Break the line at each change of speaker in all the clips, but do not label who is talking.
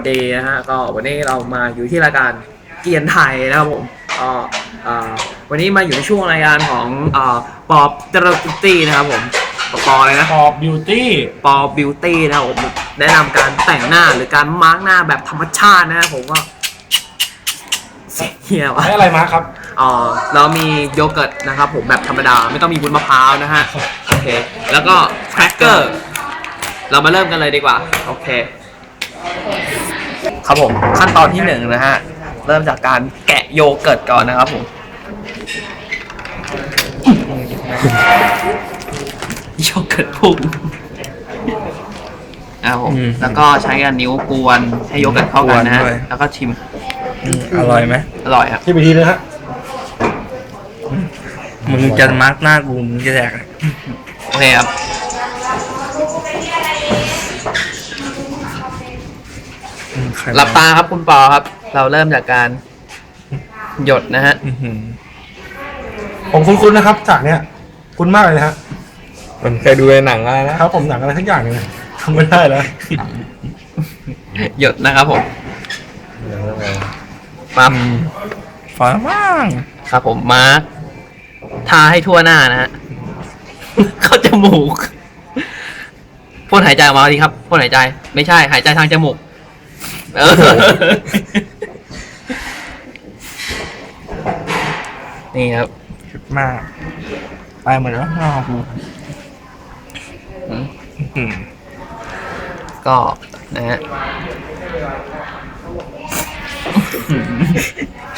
วัสดีนะฮะก็วันนี้เรามาอยู่ที่รายการเกียนไทยนะครับผมก็อ่าวันนี้มาอยู่ในช่วงรายการของอ่าปอบเตอร์ตี้นะครับผมปอปอเลยนะ
ขอบบิวตี้
ปอบิวตี้นะครับผมแนะนำการแต่งหน้าหรือการมาร์กหน้าแบบธรรมชาตินะครับผมก็เสียเฮียวะ
ใช้อะไรมาครับ
อ๋อเรามีโยเกิร์ตนะครับผมแบบธรรมดาไม่ต้องมีวุ้นมะพร้าวนะฮะโอเคแล้วก็แครกเกอร์เรามาเริ่มกันเลยดีกว่า โอเค ครับผมขั้นตอนที่หนึ่งนะฮะ เริ่มจากการแกะโยเกิร์ตก่อนนะครับผมโยเกิร์ตพุ่งเอาผม
อืม
แล้วก็ใช้กันนิ้วกวนให้โยเกิร์ตเข้ากันนะฮะ
กวนด้วย
แล้วก็ชิม
อืมอร่อยไหม
อร่อยครับ
ที่ไปทีนะฮะ
มึงจะมาร์กหน้ากูมึงจะแดก
โอเคครับ
ใคร
หลับตาครับคุณปอครับ เราเริ่มจากการ หยดนะฮะ
อื้อหือ
ผมคุ้นๆนะครับฉากเนี้ยคุ้นมากเลยนะฮะ
มันเคยดูในหนังอะไรนะ ครับ
ผมหนังอะไรทั้งอย่างเลยทำไม่ได้แล้ว
หยดนะครับผมปั๊ม
ฟ้าบ้าง
ครับผมมาร์คทาให้ทั่วหน้านะฮะ เข้าจมูกพ่นหายใจออกมาดีครับพ่นหายใจ ไม่ใช่ หายใจทางจมูก เออนี่ครับ
คิดมากไปหมดแล้วหน้ากู
อืม
อื้อหือ
ก็นะฮะ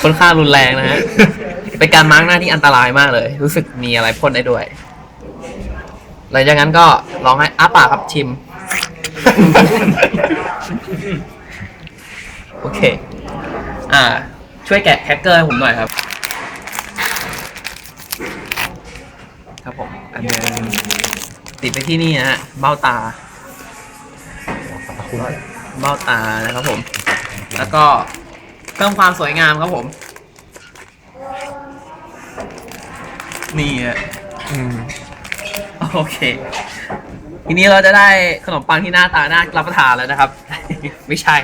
ค่อนข้างรุนแรงนะฮะเป็นการมาร์กหน้าที่อันตรายมากเลย รู้สึกมีอะไรพ่นได้ด้วย หลังจากนั้นก็ลองให้อ้าปากครับชิม โอเค อ่า ช่วยแกะแคคเกอร์ให้ผมหน่อยครับ ครับผม อันหนึงติดไปที่นี่นะฮะ เบ้าตา เบ้าตานะครับผม แล้วก็เพิ่มความสวยงามครับผม นี่ฮะ
อืม
โอเค ทีนี้เราจะได้ขนมปังที่หน้าตาน่ารับประทานแล้วนะครับ ไม่ใช่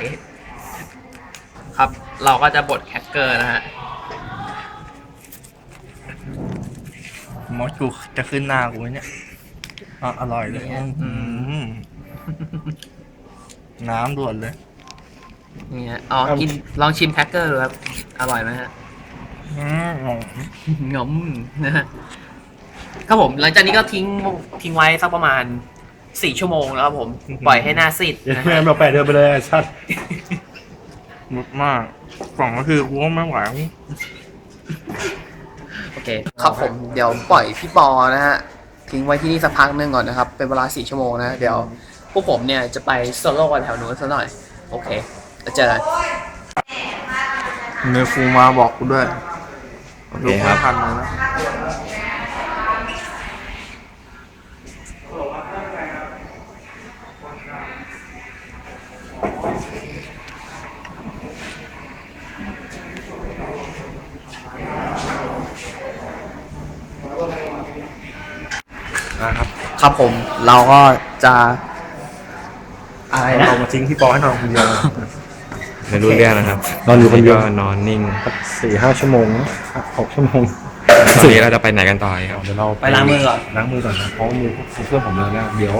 ครับ เราก็จะบดแคคเกอร์นะฮะ
มดกูจะขึ้นหน้ากูไหมเนี่ยอะอร่อยเลย
เนี่ย
อื้อหือน้ำด่วนเลย
นี่ฮะอ๋อกินลองชิมแคคเกอร์ดูครับ อร่อยไหมฮะ
อืม
งอมนะฮะครับผม หลังจากนี้ก็ทิ้งทิ้งไว้สักประมาณสี่ชั่วโมงแล้วครับผม ปล่อยให้หน้าซีด
เดี๋ยว
นะ
แม่
ฮะ
เราแปะเดินไปเลยไอ้ชัด
มดมากกล่องก็คือกูก็ไม่ไหว
โอเคครับผมเดี๋ยวปล่อยพี่ปอนะฮะทิ้งไว้ที่นี่สักพักหนึงก่อนนะครับ เป็นเวลาสี่ชั่วโมงนะเดี๋ยวพวกผมเนี่ยจะไปโซโล่กันแถวนู้นซะหน่อย โอเคแล้วเจอกัน
เนื้อฟูมาบอกกูด้วย
โอเคครับ
ดูไม่ทันเลย
นะ ครับ
ครับผมเราก็จะอะไรนะ
เรามาทิ้งพี่ปอให้นอนคนเดียว
ไม่รู้เรื่องนะครับ
นอนอยู่คนเดียว
ก็นอนนิ่ง
สี่ห้าชั่วโมงหกชั่วโมง
ตอนนี้เราจะไปไหนกันต่อครับ
เดี๋ยวเรา
ไปล้างมือก่อน
ล้างมือก่อนนะเพราะว่ามือสีเพื่อนผมเลยนะเดี๋ยว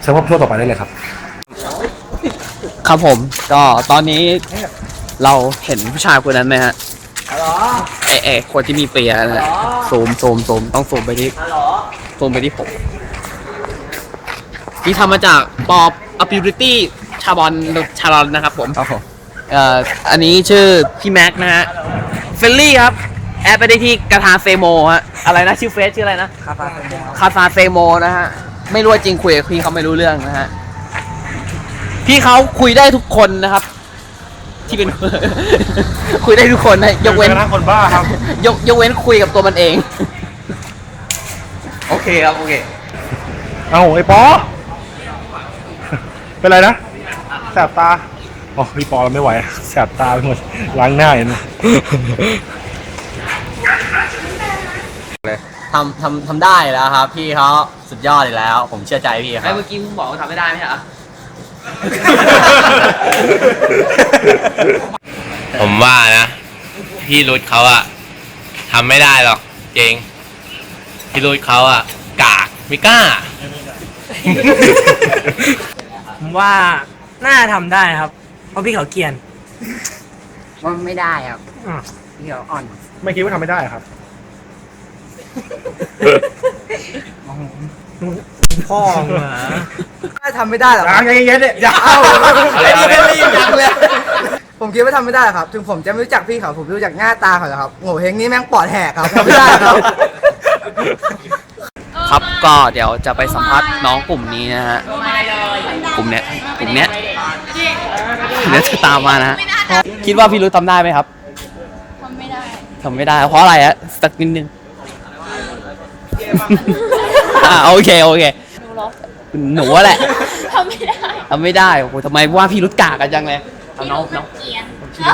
เชิญพบช่วงต่อไปได้เลยครับ
ครับผมก็ตอนนี้เราเห็นผู้ชายคนนั้นไหมฮะเอะเอะคนที่มีเปียนะฮะซูมซูมซูมต้องซูมไปที่ซูมไปที่ผม ที่ทำมาจากปอบ ability ชาบอนชาลอนนะครับผม
ครับผม
เอ่ออันนี้ชื่อพี่แม็กนะฮะเฟลลี่ครับ แอดไปได้ที่กระทาเซโมฮะอะไรนะชื่อเฟซชื่ออะไรนะ
คาฟา
คาซาเซโมนะฮะไม่รู้ว่าจริงคุยกับพี่เขาไม่รู้เรื่องนะฮะพี่เขาคุยได้ทุกคนนะครับ ที่เป็น คุยได้ทุกคนนะยกเว้น
จอกระทั่งคนบ้าครับ
ยกยกเว้นคุยกับตัวมันเอง โอเคครับโอเค
เอาไอ้ปอ เป็นไรนะแสบตาอ๋อพี่ปอเราไม่ไหวแสบตาไปหมดล้างหน้าเห็นไหม
ทำทำทำได้แล้วครับ พี่เขาสุดยอดเลยแล้ว ผมเชื่อใจพี่ครับเมื่อกี้มึงบอกว่าทำไม่ได้ไหมฮะ
ผมว่านะ พี่รุดเขาอะทำไม่ได้หรอกเจงพี่รุดเขาอะกากไม่กล้า
ผม ว่าน่าทำได้ครับ เพราะพี่เขาเกรียน
ว่าไม่ได้ครับ
อะ
เดี๋ยวอ่อน
ไม่คิดว่าทำไม่ได้ครับ
พ่อเหรอ
ถ้าทำไม่ได้หรอ
ยังยังยังเนี่ยยัง
อะไรอะไร
รีบจังเลยผมคิดว่าทำไม่ได้ครับ ถึงผมจะไม่รู้จักพี่เขาผมรู้จักหน้าตาเขาแล้วครับโง่เฮงนี่แม่งปอดแหกครับทำไม่ได้ครับ
ครับก็เดี๋ยวจะไปสัมภาษณ์น้องกลุ่มนี้นะฮะกลุ่มเนี้ยกลุ่ มเนี้ยเดี๋ยวจะตามมานะฮะคิดว่าพี่รุ้ทำได้ไหมครับ
ทำไม่ได้
ทำไม่ได้ เพราะอะไรฮะสักนิดนึงอ่าโอเคโอเค
หนูเหรอ
หนูอะแหละ
ทำไม่ได้
ทำไม่ได้โอ้โหทำไมว่าพี่รุ้กากกันจังเลยเอาน้องน้อง
เกลียน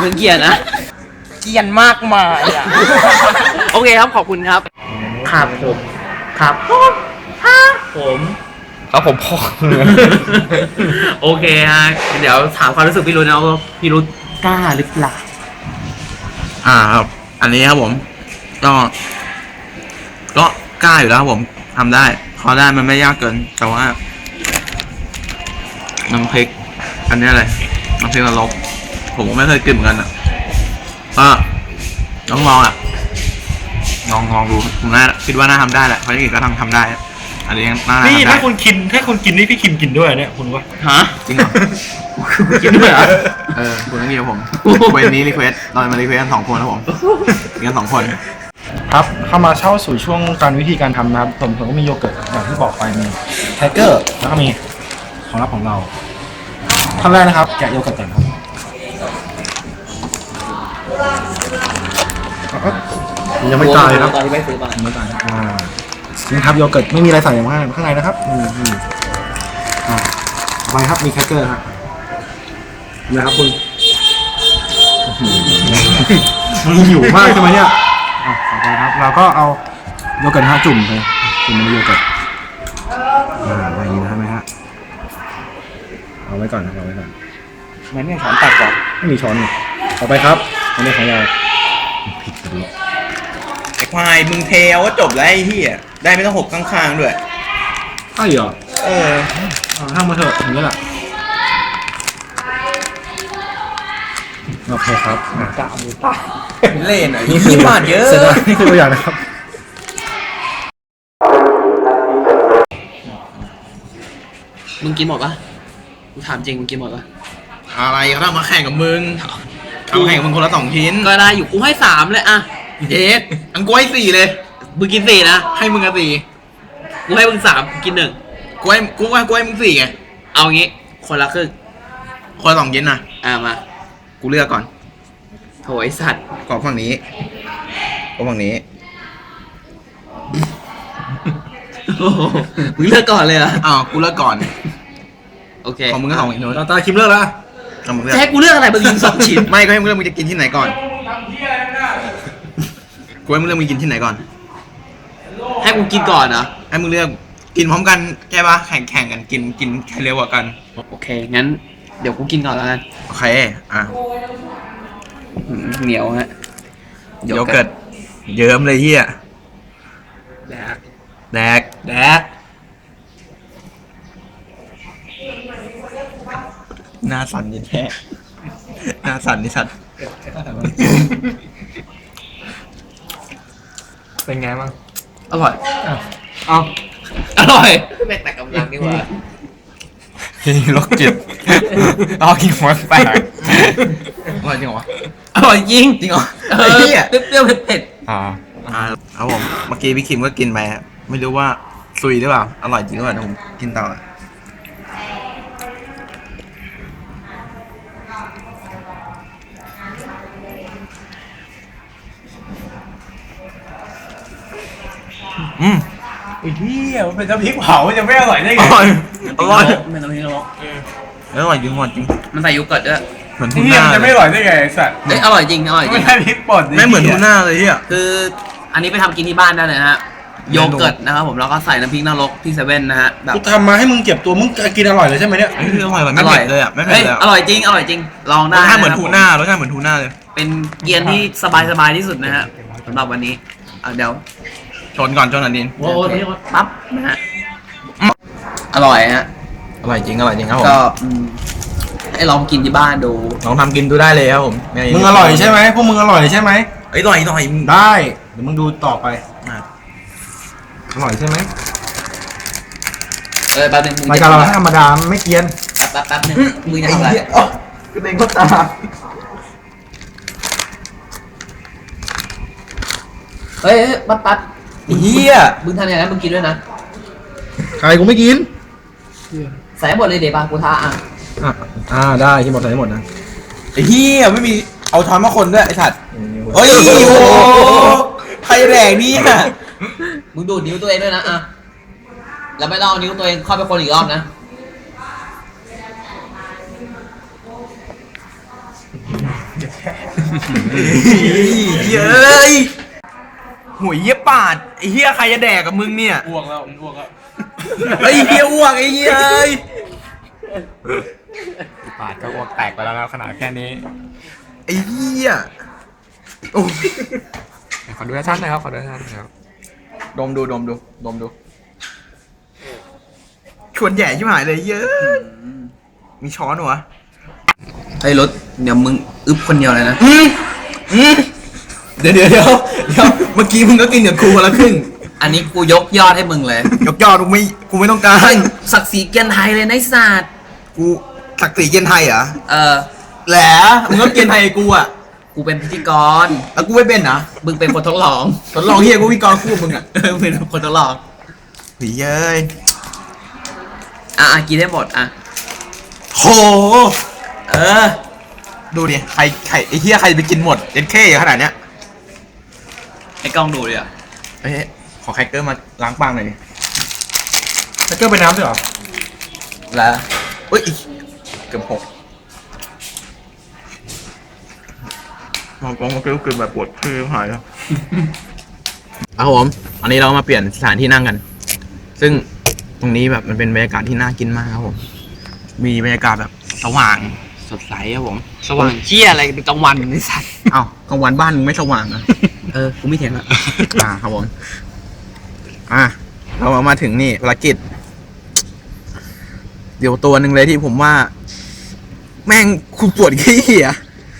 เพิ่งเกียร์นะ
เกรียนมากมายอะ
โอเคครับขอบคุณครับ ครับผมครับผม
เขาผมพ่อ
โอเคฮะเดี๋ยวถามความรู้สึกพี่รุ้นะว่าพี่รุ้กล้าหรือเปล่า
อ่าครับ อันนี้ครับผม ก็ ก็กล้าอยู่แล้วครับผมทำได้พอได้มันไม่ยากเกิน แต่ว่าน้ำพริก อันนี้อะไรน้ำพริกนรกผมก็ไม่เคยกินเหมือนกันอะก็ต้องลองอะลองลองดูผมน่าคิดว่าน่าทำได้แหละเพราะที่อื่นก็ทำทำได้อั นนี้น่า
นี่
ทำได้
ถ้าคุณกินถ้าคุณกินนี่พี่คิมกินด้วยเนี่ยคุณว่า
ฮะ
จริงเหรอ
กินด้วยเหรอ
เออคุณต้องกินกับผมเวนนี้รีเควสเรามารีเควสกันสองคนนะผมกินกันสองคน
ครับเข้ามาเช่าสู่ช่วงการวิธีการทำนะครับผมผมก็มีโยเกิร์ตอย่างที่บอกไปมีไทเกอร์แล้วก็มีของรับของเราขั้นแรกนะครับแกะโยเกิร์ตก่อนครับยังไม่ตายครับ
ตอนที่ไปซื้อมา
ยังไม่ตายอ่า นี่ครับโยเกิร์ตไม่มีอะไรใส่ข้างในข้างในนะครับนี่นี่อ่าต่อไปครับมีแครกเกอร์ครับนะครับคุณมันหิวมากใช่ไหมเนี่ยอะต่อไปครับ เราก็เอาโยเกิร์ตนะฮะจุ่มไปจุ่มในโยเกิร์ตอ่าอะไรอย่างนี้นะฮะไหมฮะเอาไว้ก่อนนะเอาไว้ก่อน
เหมือนเนี่ยช้อนตักก่อน
ไม่มีช้อนนี่ต่อไปครับอันนี้ของเราผิดไป ดิ
ไอ้ควายมึงเทเอาก็จบแล้วไอ้เหี้ยได้ไม่ต้องหกข้างๆด้วย
ใช่เหรอ
เออ
เอาทำมาเถอะอย่างนี้แหละโอเคครับอะ
เล่นอะ
นี่คือ
ยี่บาทเยอะ
เสร็จแล้วนี่คือตัวอย่างนะครับ
มึงกินหมดปะกูถามจริงมึงกินหมดปะ
อะไรเขาทำมาแข่งกับมึงเอามาแข่งกับมึงคนละสองชิ้น
ก็ได้อยู่กูให้สามเลยอะ
เย็ดอังกล้วยสี่เลย
มึงกินสี่นะ
ให้มึงกะสี่
กูให้มึงสามกูกินหนึ่ง
กล้วยกูว่ากล้วยมึงสี่ไง
เอางี้ คนละครึ่ง
คนละสองชิ้นนะ
อ่ามา
กูเลือกก่อน
โถไอสัตว์
กรอบฝั่งนี้กรอบฝั่งนี้
โอ้โหมึงเลือกก่อนเลยเหรอะ
อ้าวกูเลือกก่อน
โอเค
ของมึงก็สองอีกนู้น
ตาตาคิมเลิกแล้ว
เอามึงเลือก
จะให้กูเลือกอะไรมึงกินสองชิ้น
ไม่ก็ให้มึงเลือกมึงจะกินที่ไหนก่อน กูให้มึงเลือกมึงกินที่ไหนก่อน
ให้กูกินก่อนเหรอ
ให้มึงเลือกกินพร้อมกันใช่ปะแข่งแข่งกันกินกินใครเร็วกว่ากัน
โอเค งั้น เดี๋ยวกูกินก่อนแล้วกัน
โอเค อะ
หืมเหนียวฮะ
โยเกิร์ตเยิ้มเลยเฮีย
แดก
แดก
แดก
หน้าสั่นยินแท้หน้าสั่นนี่สัตว์
เป็นไงบ้าง
อร่อย
เอา
อร่อยไม่แต่กำลังดีกว่า
โรคจิต เอากินหัวแปลกอร่อยจริงเหรอวะ
อร่อยจริง
จริงเหรอ
เอ
ไอ้
อ
เหี้ย
เปรี้ยวๆเผ็ด
อ่าอ่าเอาผมเมื่อกี้พี่คิมก็กินไปฮะไม่รู้ว่าซุยหรือเปล่าอร่อยจริงหรือเปล่าเดี๋ยวผมกินต่อ อืม
ไอ้เหี้ยมันเป็นน้ำพริกเผาจะไม่อร่อยได้
อ
ไง
ร่อย
ๆ
อร่อย
ไม่ต้องพิงหรอก
อร่อยจริงอร่อยจริง
มันใส่โยเกิร์ตด้วย
เหมือนทู
เหี้ย
น่า
มันจะไม่อร่อยได้ไงไอ้สัตว์
เอ้ยอร่อยจริงอร่อยจ
ไม่
ริง
ใช่พริกป่น
ไม่เหมือนทูน่าเลยเฮีย
คืออันนี้ไปทำกินที่บ้านได้เลยนะฮะโยเกิร์ตนะครับผมแล้วก็ใส่น้ำพริกนรกที่เซเว่นนะฮะแบบ
กูทำมาให้มึงเก็บตัวมึงกินอร่อยเลยใช่ไหมเนี่ย
อันนี้คืออร่อยแบบไม่เผ็ดเลยอะไม่เผ็ดเลย
อ้
อะ
อร่อยจริงอร่อยจริงลอง
ร
ได้
สชาติเหมือนะ
ค
ทู
บ
น่ารสชาติเหมือนทูน่าเลย
เป็นเกียร์ที่สบายสบายๆที่สุดนะฮะสำหรับวันนี้อะเดี๋ยว
ชนก่อนชนอันดิน
โอ้โหปั๊บนะฮะอร่อยฮะ
อร่อยจริงอร่อยจริงครับผม
ก็อืมให้ลองกินที่บ้านดู
ลองทำกินดูได้เลยครับผม
มึงอร่อยใช่ไหมพวกมึงอร่อยใช่ไหม
เอ้ยอร่อยอร่อย
ได้เดี๋ยวมึงดูต่อไป
อะ
อร่อยใช่ไหม
เออแป๊บนึงมึง
รายการเราธรรมดาไม่เกรียน
แป๊บแป๊บนึงมึงจะทำอะไร
กระเด็นก็ตา
เฮ้ยเฮ้ยปั๊บปั๊บ
เฮีย
มึงทำอย่างนั้นมึงกินด้วยนะ
ใครกูไม่กิน
ใส่ให้หมดเลยเดี๋ยวปะกูท้าอะ
อะอ่าได้ที่หมดใส่ให้หมดนะ
ไอ้เฮียไม่มีเอาช้อนมาคนด้วยไอ้สัตว์เฮ้ยโอ้โหใครแดกนี่อะ
มึงดูดนิ้วตัวเองด้วยนะอะแล้วไม่ต้องเอานิ้วตัวเองเข้าไปคนอีกรอบนะ
เฮ้ย หวยเฮียปาดไอ้เฮียใครจะแดกกับมึงเนี่ยอ้วกแล้วอ้วกแล้วไอ้เฮียอ้วกไอ้เฮียเอ้ย
ปาดก็อ้วกแตกไปแล้วนะขนาดแค่นี้
ไอ้เฮียโอ้ย
ขอดูชัดๆหน่อยครับขอดูชัดๆหน่อยครับ
ดมดูดมดูดมดูชวนแย่ชิบหายเลยเยอะมีช้อนเหรอ
เฮ้ยรถเดี๋ยวมึงอึบคนเดียวเลยนะ
อืมอืมเดี๋ยวเดี๋ยวเดี๋ยวเดี๋ยว เมื่อกี้มึงก็กินกับกูคนละครึ่ง
อันนี้กูยกยอดให้มึงเลย
ยกยอดกูไม่กูไม่ต้องการ
ศักดิ์ศรีเกียนไทยเลยนะไอ้สัตว์
กูศักดิ์ศรีเกียนไทยเหรอ
เออ
แหละมึงก็เกียนไทยกับกูอะ
กูเป็นพิธีกร
แล้วกูไม่เป็นนะ
มึงเป็นคนทดลอง
ทดลองเฮียกูวิกรคู่มึงอะ
เออเป็นคนทดลอง
ผีเอ้ย
อะอะกินให้หมดอะ
โห
เออ
ดูดิใครใครไอ้เฮียใครจะไปกินหมดเอ็นเคอย่างขนาดเนี้ย
ให้กล้องดูดิอะ
เฮ้ยขอแคคเกอร์มาล้างปากหน่อยดิ
แคคเกอร์เป็นน้ำด้วยเหรอ
แล้ว
เอ้ยเกือบหกมองกล้องมันก็เกินแบบปวดพื้นหายแล้วเอาผมอันนี้เรามาเปลี่ยนสถานที่นั่งกัน ซึ่งตรงนี้แบบมันเป็นบรรยากาศที่น่ากินมากครับผม มีบรรยากาศแบบสว่างสดใสครับผม
สว่างเชี่ยอะไรเป็นกลางวันไอ้สัตว์
เอ้ากลางวันบ้านมึงไม่สว่างอะ
เออกูไม่เถียงอะ
อ่าครับผมอะเรามาถึงนี่ภารกิจ เดี๋ยวตัวหนึ่งเลยที่ผมว่า แม่งคุณปวดขี้อะ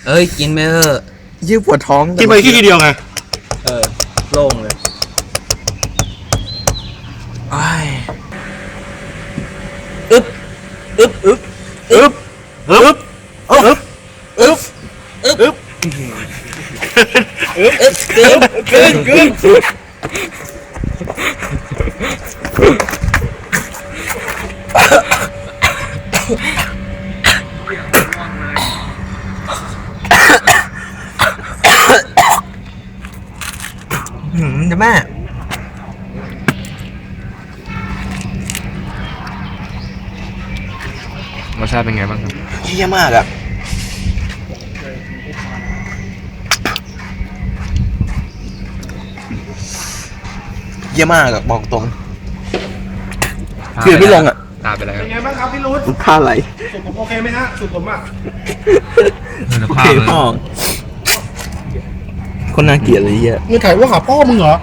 เอ้ยกินไปเถอะ
ยืดปวดท้อง
กินไปขี้ทีเดียวไง
เออโล่งเลยอ้าย
อึ๊บอึ๊บอึ๊บ
อึ๊บอึ๊บอึ๊บอึ๊บ
อึ๊บ
อึ๊บ
อึ๊บอึ๊บอึ๊บ
กึ๊บกึ๊บ
หืมจะแม่
รสชาติเป็นไงบ้างครับ
เยี่ยมากอะ เยี่ยมากอะบอกตรงคือไม่ลงอะ
ตาไปแล้ว
เป็นไงบ้างครับพี่รุธ
ค่าไหล
สุดผมโอเคไหมฮะสุดผมอะ
โอเคพ่อคนน่าเกลียดเลยเฮีย
มึงถ่ายว่าหาพ่อมึงเหรอ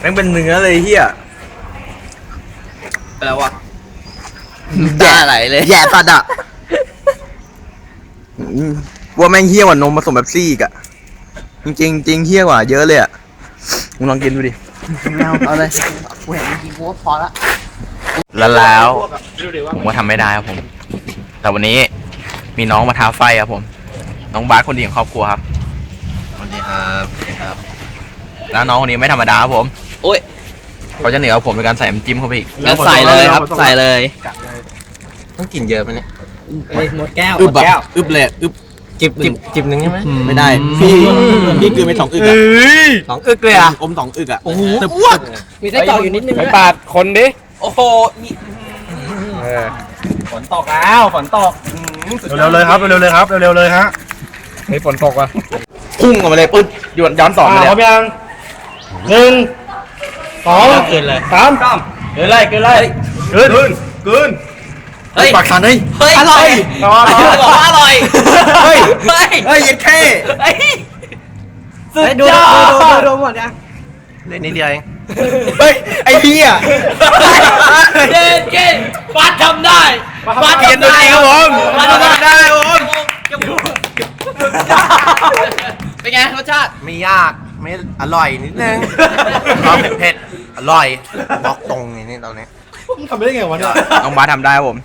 แม่งเป็นเนื้อเลยเฮีย
แปลว่าตาไหลเลย
แย่สัตว์อะอืมว่าแม่งเฮี้ยกว่านมผสมแบบซี่อีกอะจริงๆจริงเฮี้ยกว่าเยอะเลยอะ มึงลองกินดูดิ
เอาเลยกูเห็นเมื่อกี้กูก็พอละ
แล้วแล้วผมก็ทำไม่ได้ครับผม แต่วันนี้มีน้องมาท้าไฟครับผม น้องบาสคนดีของครอบครัวครับ สวัสดีครับครับ แล้วน้องคนนี้ไม่ธรรมดาครับผม
โอ้ย
เขาจะเหนือกว่าผมในการใส่น้ำจิ้มเข้าไปอีก
งั้นใส่เลยครับ ใส่เลย
ต้องกินเยอะไหมเนี่ย
หมดแก้ว
อึบแบบอึบเลยอึบ จิบจิบจิบหนึ่งใช่ไหมไม่ได้ พี่พี่คือไปสองอึกอะสองอึกเลยอะอมสองอึกอะโอ้โหอ้วก
มีไส้กรอกอยู่นิดนึง
ไปปาดคนดิ
โอ้โหมี
ฝนตกแล้วฝนตก
เร็วๆเลยครับเร็วๆเลยครับเร็วๆเลยฮะ
เฮ้ยฝนตกอะ
พุ่งออกมาเลยปึ๊ดย้อนย้อนสอน
อ่า
มาเลย
พร้อมยัง
หนึ่งสอง
เกินเลย
สาม
เกินเลยเกินเลย
เกินเกิน
เฮ้ย
ปากสันเฮ้ย
เฮ้ยอร่อย
ต่อต่อ
บอกว่าอร่อย
เฮ้ย
เฮ้ย
เฮ้ยเย็นแค่
เฮ้ยสุด
ดู
ย
ดู
อ
ดูดู
ด
ดูหมดยัง
เล่นนิดเดียวเอง
เฮ้ยไอ้เหี้ย
เก่งเก่งบัสทำได้บัส
เกียนตัวจริงครับผม
บัสทำได้
ได้ครับผม
เป็นไงรสชาติ
ไม่ยากไม่อร่อยนิดนึงความเผ็ดๆอร่อยบอกตรงนี่ตอนนี้
มึงทำได้ไงวะเนี่ย
น้องบาสทำได้ครับผม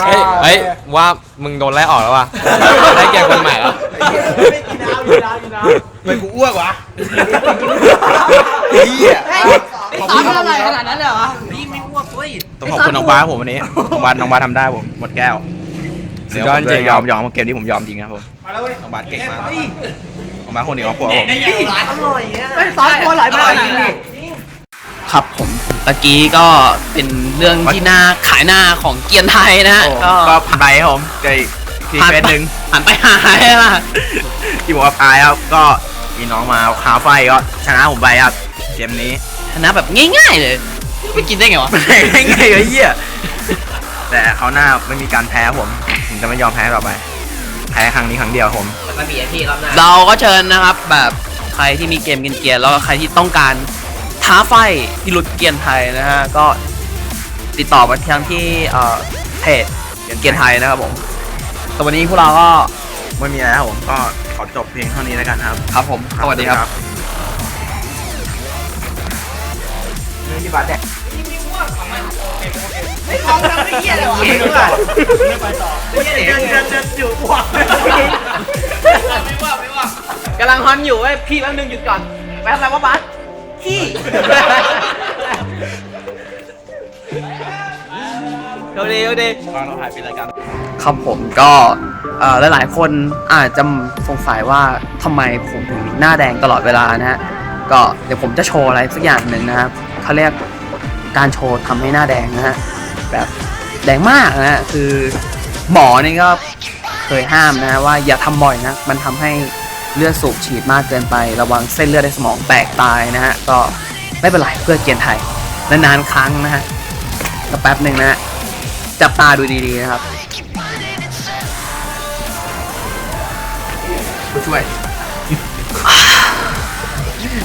เฮ้ยเฮ้ยว่ามึงโดนไล่ออกแล้วว่ะได้แกคนใหม่แล้ว
มันกูอ้วกวะ
เฮียสามอะไรขนาดนั้นเลยเหรอ
ต้องขอบคุณน้องบาสครับผมวันนี้น้องบาสน้องบาสทำได้ผมหมดแก้ว
สุดยอดจริง
ยอมยอมเกมนี้ผมยอมจริงครับผมน้องบาสเก่งมากน้องบาสคนเดียวครอบครัวผม
ไม่ซอสตัวไหลมากขนาดนี้
ครับผม ตะกี้ก็เป็นเรื่องที่น่าขายหน้าของเกียนไทยนะฮะ
ก็ผ่านไปครับผมเจออีกที
ผ่าน
เฟส
ไป
หนึ่ง
ผ่านไปหายละ
ที่บอกว่าพายครับก็มีน้องมาคาไฟก็ชนะผมไปครับเกมนี้
ชนะแบบง่ายๆเลยไปกินได้ไงวะ
ไม่ไงไอ้เหี้ยแต่เขาวหน้าไม่มีการแพ้ผมผมจะไม่ยอมแพ้ต่อไป แพ้ครั้งนี้ครั้งเดียวผม
เราก็เชิญนะครับแบบใครที่มีเกมเกียนๆแล้วก็ใครที่ต้องการ ท้าไฟที่หลุดเกียนไทยนะฮะ ก็ติดต่อมาทางที่เอ่อเพจเกียนไทยนะครับผมแต่วันนี้พวกเราก็
ไม่มีอะไรครับผมก็ขอจบเพียงเท่านี้แล้วกันครับ
ครับผม สวัสดีครับกำลังฮอนอยู่เว้ยพี่แป๊บนึงหยุดก่อนแป๊บอะไรวะบัส ขี้ เดี๋ยวดีเดี๋ยวดี
ตอนเราถ่ายเป็นรายการ
ครับผมก็เอ่อหลายๆ คนอาจจะสงสัยว่าทำไมผมถึงหน้าแดงตลอดเวลานะฮะก็เดี๋ยวผมจะโชว์อะไรสักอย่างหนึ่งนะครับเขาเรียกการโชว์ทำให้หน้าแดงนะฮะแบบแดงมากนะฮะคือหมอนี่ก็เคยห้ามนะฮะว่าอย่าทำบ่อยนะมันทำให้ เลือดสูบฉีดมากเกินไประวังเส้นเลือดในสมองแตกตายนะฮะก็ไม่เป็นไรเพื่อเกียรติไทยนานๆครั้งนะฮะก็แป๊บหนึ่งนะฮะจับตาดูดีๆนะครับ
ผู้ช่วย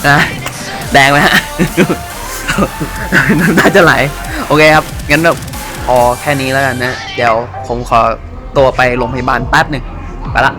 นะแดงไหมฮะน้ำตาจะไหล โอเคครับ งั้นแบบพอแค่นี้แล้วกันนะ เดี๋ยวผมขอตัวไปโรงพยาบาลแป๊บหนึ่งไปละ